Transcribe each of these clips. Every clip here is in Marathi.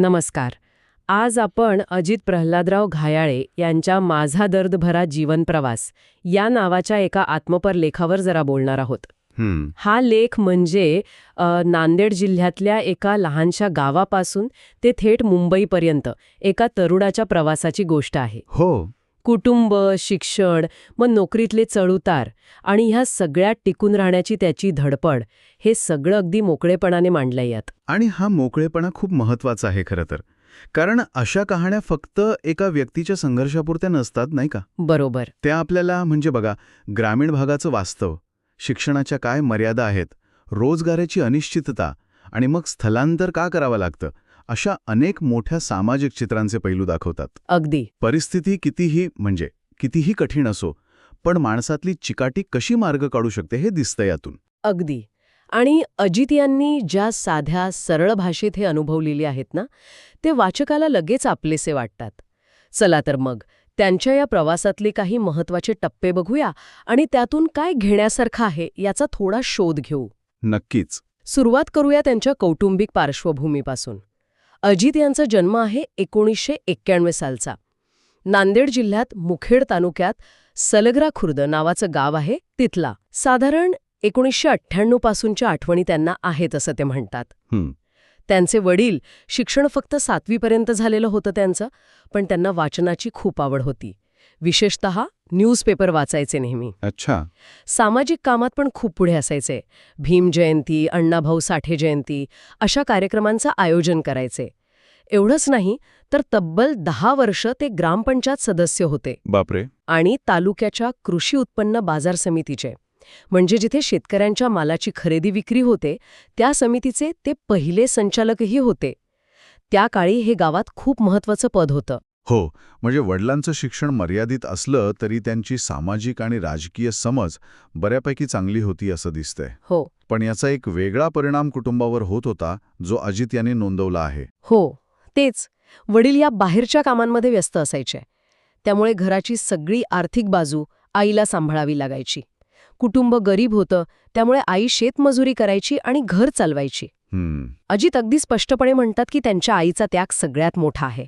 नमस्कार. आज आपण अजित प्रल्हादराव घायाळे यांच्या माझा दर्द भरा जीवन प्रवास या नावाच्या एका आत्मपर लेखावर जरा बोलणार आहोत. हा लेख म्हणजे नांदेड जिल्ह्यातल्या एका लहानशा गावापासून ते थेट मुंबईपर्यंत एका तरुणाच्या प्रवासाची गोष्ट आहे. हो. कुटुंब शिक्षण मग नोकरीतले चढउतार आणि ह्या सगळ्यात टिकून राहण्याची त्याची धडपड हे सगळं अगदी मोकळेपणाने मांडलंय यात. आणि हा मोकळेपणा खूप महत्त्वाचा आहे खरं तर. कारण अशा कहाण्या फक्त एका व्यक्तीच्या संघर्षापुरत्या नसतात नाही का? बरोबर. त्या आपल्याला म्हणजे बघा ग्रामीण भागाचं वास्तव शिक्षणाच्या काय मर्यादा आहेत रोजगाराची अनिश्चितता आणि मग स्थलांतर का करावं लागतं? अशा अनेक मोठ्या सामाजिक चित्रांचे पैलू दाखवतात. अगदी. परिस्थिती कितीही म्हणजे कितीही कठीण असो पण माणसातली चिकाटी कशी मार्ग काढू शकते हे दिसतं यातून. अगदी. आणि अजित यांनी ज्या साध्या सरळ भाषेत हे अनुभव लिहिले आहेत ना ते वाचकाला लगेच आपलेसे वाटतात. चला तर मग त्यांच्या या प्रवासातले काही महत्त्वाचे टप्पे बघूया आणि त्यातून काय घेण्यासारखं आहे याचा थोडा शोध घेऊ. नक्कीच. सुरुवात करूया त्यांच्या कौटुंबिक पार्श्वभूमीपासून. अजित यांचा जन्म आहे एकोणीसशे एक्क्याण्णव सालचा. नांदेड जिल्ह्यात मुखेड तालुक्यात सलगरा खुर्द नावाचं गाव आहे तिथला. साधारण एकोणीसशे अठ्ठ्याण्णव पासूनच्या आठवणी त्यांना आहेत असं ते म्हणतात. त्यांचे वडील शिक्षण फक्त सातवीपर्यंत झालेलं होतं त्यांचं पण त्यांना वाचनाची खूप आवड होती. विशेषतः न्यूजपेपर वाचायचे नेहमी. अच्छा. सामाजिक कामात पण खूप पुढे असायचे. भीम जयंती अण्णाभाऊ साठे जयंती अशा कार्यक्रमांचं आयोजन करायचे. एवढंच नाही तर तब्बल दहा वर्ष ते ग्रामपंचायत सदस्य होते. बापरे. आणि तालुक्याच्या कृषी उत्पन्न बाजार समितीचे. म्हणजे जिथे शेतकऱ्यांच्या मालाची खरेदी विक्री होते त्या समितीचे ते पहिले संचालकही होते. त्या काळी हे गावात खूप महत्वाचं पद होतं. हो म्हणजे वडिलांचं शिक्षण मर्यादित असलं तरी त्यांची सामाजिक आणि राजकीय समज बऱ्यापैकी चांगली होती असं दिसतंय. हो. पण याचा एक वेगळा परिणाम कुटुंबावर होत होता जो अजित यांनी नोंदवला आहे. हो तेच. वडील या बाहेरच्या कामांमध्ये व्यस्त असायचे. त्यामुळे घराची सगळी आर्थिक बाजू आईला सांभाळावी लागायची. कुटुंब गरीब होतं त्यामुळे आई शेतमजुरी करायची आणि घर चालवायची. अजित अगदी स्पष्टपणे म्हणतात की त्यांच्या आईचा त्याग सगळ्यात मोठा आहे.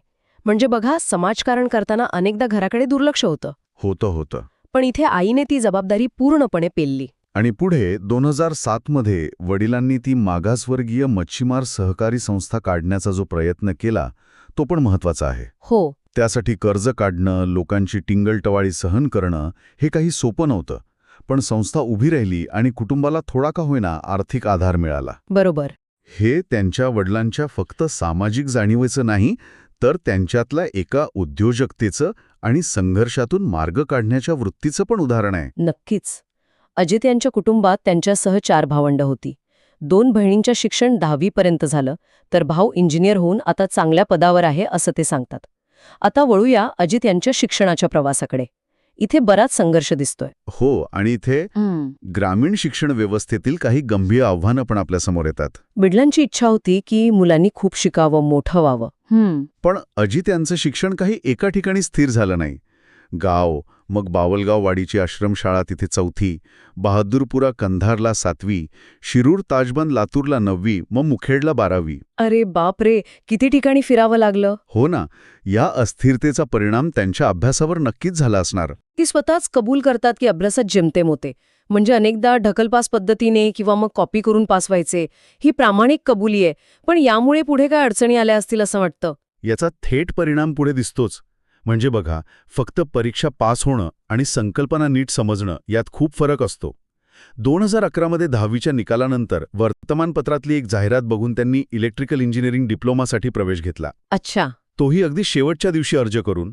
म्हणजे बघा समाजकारण करताना अनेकदा घराकडे दुर्लक्ष होतं. होतं होतं. पण इथे आईने ती जबाबदारी पूर्णपणे पेलली. आणि पुढे दोन हजार सातमध्ये वडिलांनी ती मागासवर्गीय मच्छीमार सहकारी संस्था काढण्याचा जो प्रयत्न केला तो पण महत्त्वाचा आहे. हो. त्यासाठी कर्ज काढणं लोकांची टिंगलटवाळी सहन करणं हे काही सोपं नव्हतं. पण संस्था उभी राहिली आणि कुटुंबाला थोडा का होईना आर्थिक आधार मिळाला. बरोबर. हे त्यांच्या वडिलांच्या फक्त सामाजिक जाणीवेचं नाही तर त्यांच्यातल्या एका उद्योजकतेचं आणि संघर्षातून मार्ग काढण्याच्या वृत्तीचं पण उदाहरण आहे. नक्कीच. अजित यांच्या कुटुंबात त्यांच्यासह चार भावंड होती. दोन बहिणींच्या शिक्षण दहावीपर्यंत झालं तर भाऊ इंजिनियर होऊन आता चांगल्या पदावर आहे असं ते सांगतात. आता वळूया अजित यांच्या शिक्षणाच्या प्रवासाकडे. इथे बराच संघर्ष दिसतोय. हो आणि इथे ग्रामीण शिक्षण व्यवस्थेतील काही गंभीर आव्हानं पण आपल्यासमोर येतात. वडिलांची इच्छा होती की मुलांनी खूप शिकावं मोठं व्हावं. पण अजित यांचं शिक्षण काही एका ठिकाणी स्थिर झालं नाही. गाव मग बावलगाव वाडीची आश्रमशाळा तिथे चौथी बहादूरपुरा कंधारला सातवी शिरूर ताजबंद लातूरला नववी मग मुखेडला बारावी. अरे बापरे! किती ठिकाणी फिरावं लागलं? हो ना या अस्थिरतेचा परिणाम त्यांच्या अभ्यासावर नक्कीच झाला असणार. ती स्वतःच कबूल करतात की अभ्यासात जेमतेम होते म्हणजे अनेकदा ढकलपास पद्धतीने किंवा मग कॉपी करून पास व्हायचे. ही प्रामाणिक कबुली आहे. पण यामुळे पुढे काय अडचणी आल्या असतील असं वाटतं? याचा थेट परिणाम पुढे दिसतोच. म्हणजे बघा फक्त परीक्षा पास होणं आणि संकल्पना नीट समजणं यात खूप फरक असतो. दोन हजार अकरामध्ये दहावीच्या निकालानंतर वर्तमानपत्रातली एक जाहिरात बघून त्यांनी इलेक्ट्रिकल इंजिनिअरिंग डिप्लोमासाठी प्रवेश घेतला. अच्छा. तोही अगदी शेवटच्या दिवशी अर्ज करून.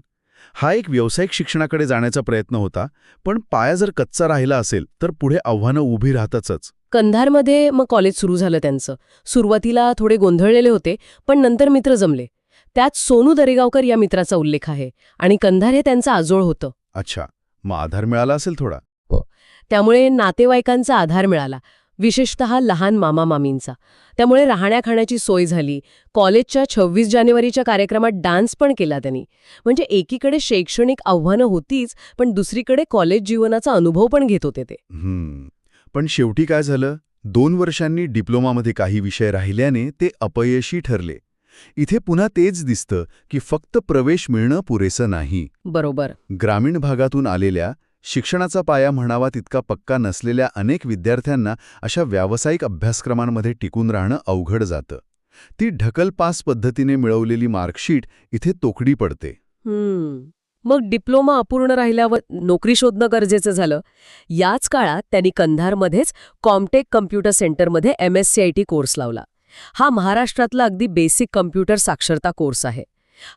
हा एक व्यावसायिक शिक्षणाकडे जाण्याचा प्रयत्न होता पण पाया जर कच्चा राहिला असेल तर पुढे आव्हानं उभी राहतातच. कंधारमध्ये मग कॉलेज सुरू झालं त्यांचं. सुरुवातीला थोडे गोंधळलेले होते पण नंतर मित्र जमले. त्यात सोनू दरेगावकर या मित्राचा उल्लेख आहे आणि कंधार हे त्यांचं आजोळ होतं. अच्छा मग आधार मिळाला असेल थोडा? त्यामुळे नातेवाईकांचा आधार मिळाला विशेषतः लहान मामा मामींचा त्यामुळे राहण्या खाण्याची सोय झाली कॉलेजच्या 26 जानेवारीच्या कार्यक्रमात डान्स पण केला त्यांनी. म्हणजे एकीकडे शैक्षणिक आव्हानं होतीच पण दुसरीकडे कॉलेज जीवनाचा अनुभव पण घेत होते ते. पण शेवटी काय झालं? दोन वर्षांनी डिप्लोमामध्ये काही विषय राहिल्याने ते अपयशी ठरले. इथे पुन्हा तेच दिसतं की फक्त प्रवेश मिळणं पुरेसं नाही. बरोबर. ग्रामीण भागातून आलेल्या शिक्षणाचा पाया म्हणावा तितका पक्का नसलेल्या अनेक विद्यार्थ्यांना अशा व्यावसायिक अभ्यासक्रमांमध्ये टिकून राहणं अवघड जातं. ती ढकल पास पद्धतीने मिळवलेली मार्कशीट इथे तोकडी पडते. मग डिप्लोमा अपूर्ण राहिल्यावर नोकरी शोधणं गरजेचं झालं. याच काळात त्यांनी कंधारमध्येच कॉमटेक कम्प्युटर सेंटरमध्ये M S C I T course लावला. हा महाराष्ट्रातला अगदी बेसिक कम्प्युटर साक्षरता कोर्स आहे.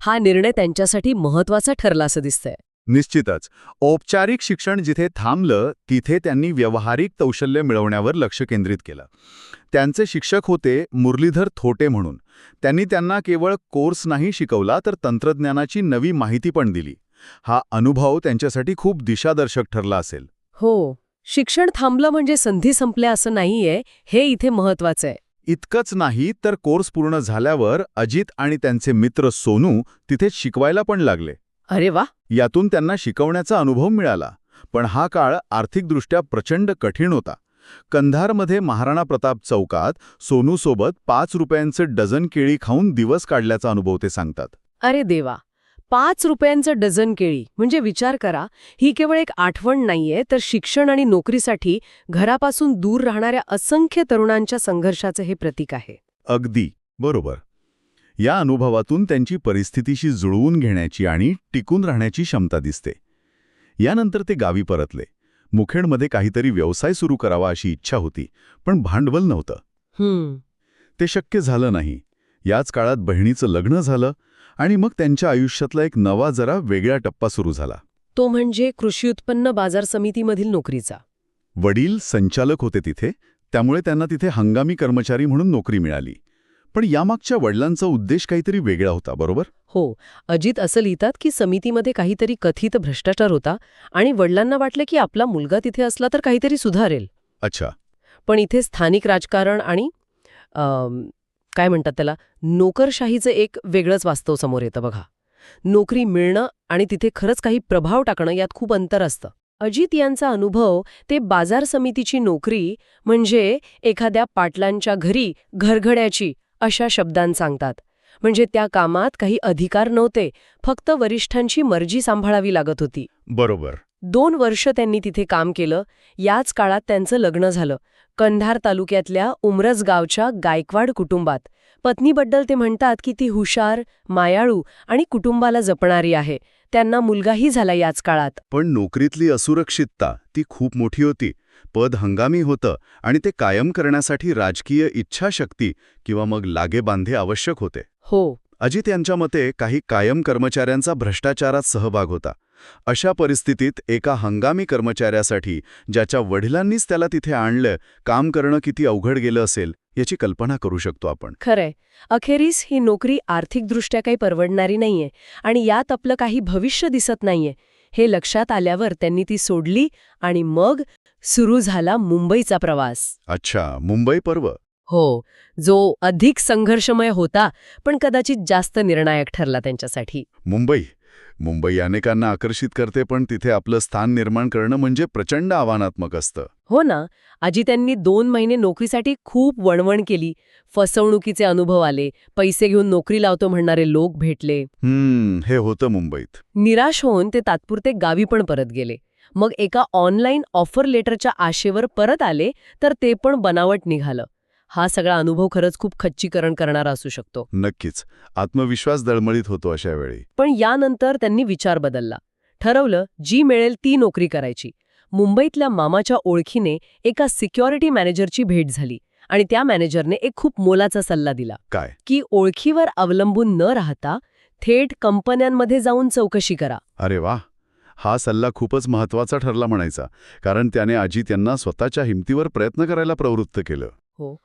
हा निर्णय त्यांच्यासाठी महत्त्वाचा ठरला असं दिसतंय. निश्चितच. औपचारिक शिक्षण जिथे थांबलं तिथे त्यांनी व्यावहारिक कौशल्य मिळवण्यावर लक्ष केंद्रित केलं. त्यांचे शिक्षक होते मुरलीधर थोटे म्हणून. त्यांनी त्यांना केवळ कोर्स नाही शिकवला तर तंत्रज्ञानाची नवी माहिती पण दिली. हा अनुभव त्यांच्यासाठी खूप दिशादर्शक ठरला असेल. हो. शिक्षण थांबलं म्हणजे संधी संपल्या असं नाहीये हे इथे महत्वाचं आहे. इतकंच नाही तर कोर्स पूर्ण झाल्यावर अजित आणि त्यांचे मित्र सोनू तिथेच शिकवायला पण लागले. अरे वा! यातून त्यांना शिकवण्याचा अनुभव मिळाला पण हा काळ आर्थिकदृष्ट्या प्रचंड कठीण होता. कंधारमध्ये महाराणा प्रताप चौकात सोनूसोबत पाच रुपयांचं डझन केळी खाऊन दिवस काढल्याचा अनुभव ते सांगतात. अरे देवा! पाच रुपयांचं डझन केळी. म्हणजे विचार करा ही केवळ एक आठवण नाहीये तर शिक्षण आणि नोकरीसाठी घरापासून दूर राहणाऱ्या असंख्य तरुणांच्या संघर्षाचं हे प्रतीक आहे. अगदी बरोबर. या अनुभवातून त्यांची परिस्थितीशी जुळवून घेण्याची आणि टिकून राहण्याची क्षमता दिसते. यानंतर ते गावी परतले. मुखेडमध्ये काहीतरी व्यवसाय सुरू करावा अशी इच्छा होती पण भांडवल नव्हतं. ते शक्य झालं नाही. याच काळात बहिणीचं लग्न झालं आणि मग त्यांच्या आयुष्यातला एक नवा जरा वेगळा टप्पा सुरू झाला. तो म्हणजे कृषी उत्पन्न बाजार समितीमधील नोकरीचा. वडील संचालक होते तिथे त्यामुळे त्यांना तिथे हंगामी कर्मचारी म्हणून नोकरी मिळाली. पण यामागच्या वडिलांचा उद्देश काहीतरी वेगळा होता बरोबर? हो अजित असं लिहितात की समितीमध्ये काहीतरी कथित भ्रष्टाचार होता आणि वडिलांना वाटलं की आपला मुलगा तिथे असला तर काहीतरी सुधारेल. अच्छा. पण इथे स्थानिक राजकारण आणि काय म्हणतात त्याला? नोकरशाहीचं एक वेगळंच वास्तव समोर येतं बघा. नोकरी मिळणं आणि तिथे खरंच काही प्रभाव टाकणं यात खूप अंतर असतं. अजित यांचा अनुभव ते बाजार समितीची नोकरी म्हणजे एखाद्या पाटलांच्या घरी घरघड्याची अशा शब्दांत सांगतात. म्हणजे त्या कामात काही अधिकार नव्हते फक्त वरिष्ठांची मर्जी सांभाळावी लागत होती. बरोबर. दोन वर्ष त्यांनी तिथे काम केलं याच काळात त्यांचं लग्न झालं. कंधार तालुक्यातल्या उमरस गावच्या गायकवाड कुटुंबात. पत्नीबद्दल ते म्हणतात की ती हुशार मायाळू आणि कुटुंबाला जपणारी आहे. त्यांना मुलगाही झाला याच काळात. पण नोकरीतली असुरक्षितता ती खूप मोठी होती. पद हंगामी होतं आणि ते कायम करण्यासाठी राजकीय इच्छाशक्ती किंवा मग लागेबांधे आवश्यक होते. हो. अजित यांच्या मते काही कायम कर्मचाऱ्यांचा भ्रष्टाचारात सहभाग होता. अशा परिस्थितीत एका हंगामी कर्मचाऱ्यासाठी ज्याच्या वडिलांनीच त्याला तिथे आणलं काम करणं किती अवघड गेलं असेल याची कल्पना करू शकतो आपण. खरंय. अखेरीस ही नोकरी आर्थिकदृष्ट्या काही परवडणारी नाहीये आणि यात आपलं काही भविष्य दिसत नाहीये हे लक्षात आल्यावर त्यांनी ती सोडली आणि मग सुरू झाला मुंबईचा प्रवास. अच्छा मुंबई पर्व. हो जो अधिक संघर्षमय होता पण कदाचित जास्त निर्णायक ठरला त्यांच्यासाठी. मुंबई. मुंबई अनेकांना आकर्षित करते पण तिथे आपलं स्थान निर्माण करणं म्हणजे प्रचंड आव्हानात्मक असतं. हो ना. आजी त्यांनी दोन महिने नोकरीसाठी खूप वणवण केली. फसवणुकीचे अनुभव आले. पैसे घेऊन नोकरी लावतो म्हणणारे लोक भेटले. हम्म हे होतं मुंबईत. निराश होऊन ते तात्पुरते गावी पण परत गेले. मग एका ऑनलाईन ऑफर लेटरच्या आशेवर परत आले तर ते पण बनावट निघालं. हा सगळा अनुभव खरंच खूप खच्चीकरण करणारा असू शकतो. नक्कीच. आत्मविश्वास दळमळीत होतो अशा वेळी पण यानंतर त्यांनी विचार बदलला. ठरवलं जी मिळेल ती नोकरी करायची. मुंबईतल्या मामाच्या ओळखीने एका सिक्युरिटी मॅनेजरची भेट झाली आणि त्या मॅनेजरने एक खूप मोलाचा सल्ला दिला. काय? की ओळखीवर अवलंबून न राहता थेट कंपन्यांमध्ये जाऊन चौकशी करा. अरे वा! हा सल्ला खूपच महत्त्वाचा ठरला म्हणायचा कारण त्याने अजित यांना स्वतःच्या हिमतीवर प्रयत्न करायला प्रवृत्त केलं. हो.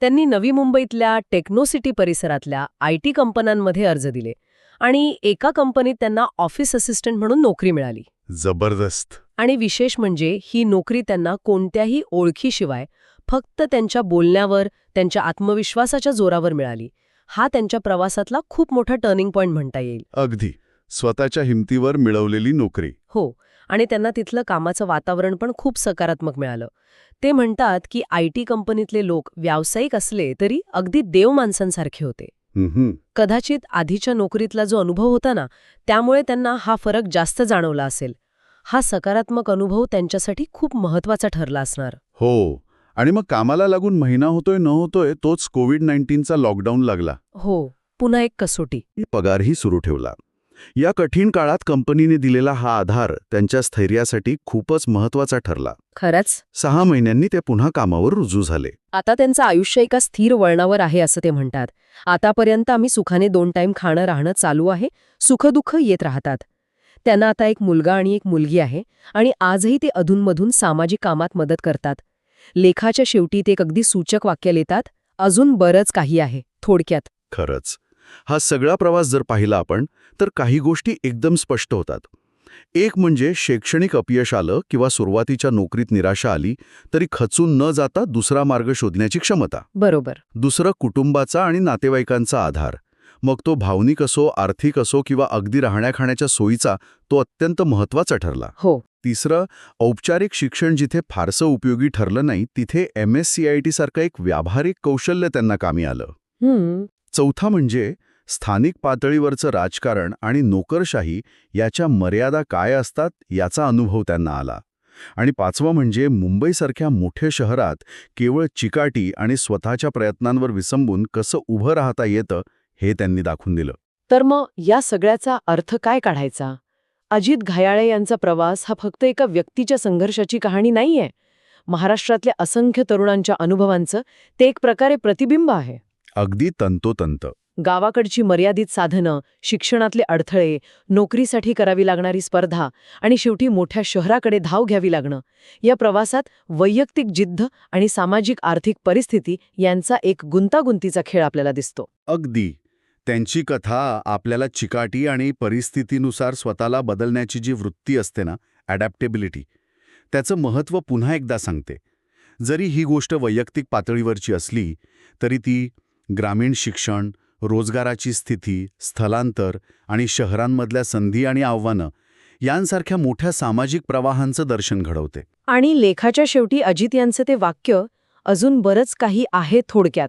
त्यांनी नवी मुंबईतल्या टेक्नोसिटी परिसरातल्या आय टी कंपन्यांमध्ये अर्ज दिले आणि एका कंपनीत त्यांना ऑफिस असिस्टंट म्हणून नोकरी मिळाली. जबरदस्त. आणि विशेष म्हणजे ही नोकरी त्यांना कोणत्याही ओळखीशिवाय फक्त त्यांच्या बोलण्यावर त्यांच्या आत्मविश्वासाच्या जोरावर मिळाली. हा त्यांच्या प्रवासातला खूप मोठा टर्निंग पॉइंट म्हणता येईल. अगदी. स्वतःच्या हिमतीवर मिळवलेली नोकरी. हो. आणि त्यांना तिथलं कामाचं वातावरण पण खूप सकारात्मक मिळालं. ते म्हणतात की आय टी कंपनीतले लोक व्यावसायिक असले तरी अगदी देव माणसांसारखे होते. कदाचित आधीच्या नोकरीतला जो अनुभव होता ना त्यामुळे त्यांना हा फरक जास्त जाणवला असेल. हा सकारात्मक अनुभव त्यांच्यासाठी खूप महत्त्वाचा ठरला असणार. हो. आणि मग कामाला लागून महिना होतोय न होतोय तोच कोविड नाईन्टीनचा लॉकडाऊन लागला. हो. पुन्हा एक कसोटी. पगारही सुरू ठेवला. या कठीण काळात कंपनीने दिलेला हा आधार त्यांच्या स्थैर्यासाठी खूपच महत्त्वाचा ठरला. खरंच? सहा महिन्यांनी ते पुन्हा कामावर रुजू झाले. आता त्यांचं आयुष्य एका स्थिर वळणावर आहे असं ते म्हणतात. आतापर्यंत आम्ही सुखाने दोन टाईम खाणं राहणं चालू आहे सुखदुःख येत राहतात. त्यांना आता एक मुलगा आणि एक मुलगी आहे आणि आजही ते अधूनमधून सामाजिक कामात मदत करतात. लेखाच्या शेवटी ते एक अगदी सूचक वाक्य लिहितात अजून बरंच काही आहे थोडक्यात. खरंच. हा सगळा प्रवास जर पाहिला आपण तर काही गोष्टी एकदम स्पष्ट होतात. एक म्हणजे शैक्षणिक अपयश आलं किंवा सुरुवातीच्या नोकरीत निराशा आली तरी खचून न जाता दुसरा मार्ग शोधण्याची क्षमता. बरोबर. दुसरं कुटुंबाचा आणि नातेवाईकांचा आधार. मग तो भावनिक असो आर्थिक असो किंवा अगदी राहण्याखाण्याच्या सोयीचा तो अत्यंत महत्त्वाचा ठरला. हो. तिसरं औपचारिक शिक्षण जिथे फारसं उपयोगी ठरलं नाही तिथे M S C I T सारखं एक व्यावहारिक कौशल्य त्यांना कामी आलं. चौथा म्हणजे स्थानिक पातळीवरचं राजकारण आणि नोकरशाही याच्या मर्यादा काय असतात याचा अनुभव त्यांना आला. आणि पाचवं म्हणजे मुंबईसारख्या मोठ्या शहरात केवळ चिकाटी आणि स्वतःच्या प्रयत्नांवर विसंबून कसं उभं राहता येतं हे त्यांनी दाखवून दिलं. तर मग या सगळ्याचा अर्थ काय काढायचा? अजित घायाळे यांचा प्रवास हा फक्त एका व्यक्तीच्या संघर्षाची कहाणी नाहीये. महाराष्ट्रातल्या असंख्य तरुणांच्या अनुभवांचं ते एक प्रकारे प्रतिबिंब आहे. अगदी तंतोतंत. गावाकडची मर्यादित साधनं शिक्षणातले अडथळे नोकरीसाठी करावी लागणारी स्पर्धा आणि शेवटी मोठ्या शहराकडे धाव घ्यावी लागणं. या प्रवासात वैयक्तिक जिद्द आणि सामाजिक आर्थिक परिस्थिती यांचा एक गुंतागुंतीचा खेळ आपल्याला दिसतो. अगदी. त्यांची कथा आपल्याला चिकाटी आणि परिस्थितीनुसार स्वतःला बदलण्याची जी वृत्ती असते ना ॲडॅप्टेबिलिटी त्याचं महत्त्व पुन्हा एकदा सांगते. जरी ही गोष्ट वैयक्तिक पातळीवरची असली तरी ती ग्रामीण शिक्षण रोजगाराची स्थिती स्थलांतर आणि शहरांमधल्या संधी आणि आव्हानं यांसारख्या मोठ्या सामाजिक प्रवाहांचं दर्शन घडवते. आणि लेखाच्या शेवटी अजित यांचं ते वाक्य अजून बरंच काही आहे थोडक्यात.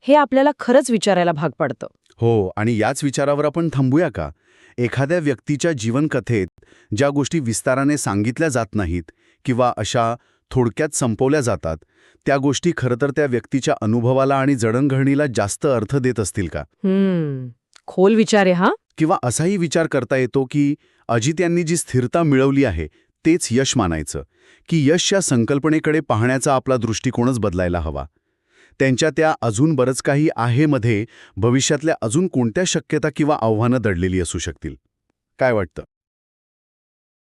हे आपल्याला खरंच विचारायला भाग पडतं. हो आणि याच विचारावर आपण थांबूया का? एखाद्या व्यक्तीच्या जीवनकथेत ज्या गोष्टी विस्ताराने सांगितल्या जात नाहीत किंवा अशा थोडक्यात संपवल्या जातात त्या गोष्टी खरं तर त्या व्यक्तीच्या अनुभवाला आणि जडणघडणीला जास्त अर्थ देत असतील का? हम्म खोल विचार आहे हा. किंवा असाही विचार करता येतो की अजित यांनी जी स्थिरता मिळवली आहे तेच यश मानायचं की यश या संकल्पनेकडे पाहण्याचा आपला दृष्टिकोनच बदलायला हवा. त्यांच्या त्या अजून बरंच काही आहे मध्ये भविष्यातल्या अजून कोणत्या शक्यता किंवा आव्हानं दडलेली असू शकतील. काय वाटतं?